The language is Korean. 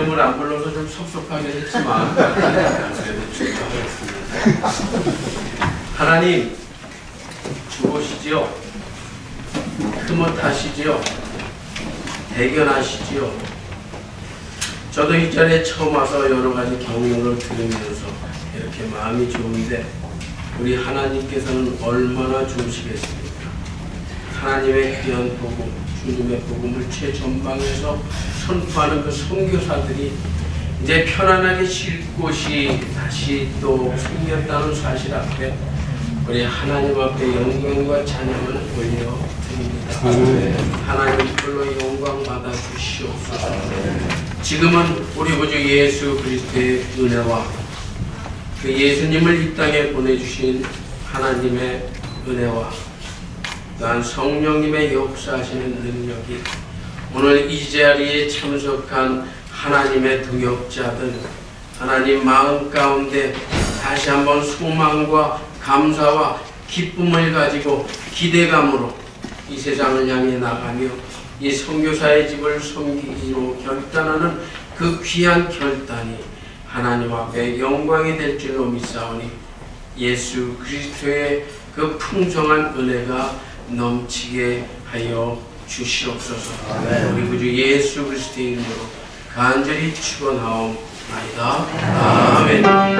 이름을 안 불러서 좀 섭섭하긴 했지만 그래도 축하하겠습니다. 하나님 주보시지요. 흐뭇하시지요. 대견하시지요. 저도 이 자리에 처음 와서 여러 가지 경로를 들으면서 이렇게 마음이 좋은데 우리 하나님께서는 얼마나 좋으시겠습니까? 하나님의 귀한 복음, 주님의 복음을 최전방에서 선포하는 그 선교사들이 이제 편안하게 쉴 곳이 다시 또 생겼다는 사실 앞에 우리 하나님 앞에 영광과 찬양을 올려 드립니다. 하나님 불로 영광 받아 주시옵소서. 지금은 우리 구주 예수 그리스도의 은혜와 그 예수님을 이 땅에 보내주신 하나님의 은혜와 또한 성령님의 역사하시는 능력이 오늘 이 자리에 참석한 하나님의 동역자들 하나님 마음 가운데 다시 한번 소망과 감사와 기쁨을 가지고 기대감으로 이 세상을 향해 나가며 이 선교사의 집을 섬기기로 결단하는 그 귀한 결단이 하나님 앞에 영광이 될 줄로 믿사오니 예수 그리스도의 그 풍성한 은혜가 넘치게 하여 주시옵소서. 우리 구주 예수 그리스도의 이름으로 간절히 축원하옵나이다. 아멘.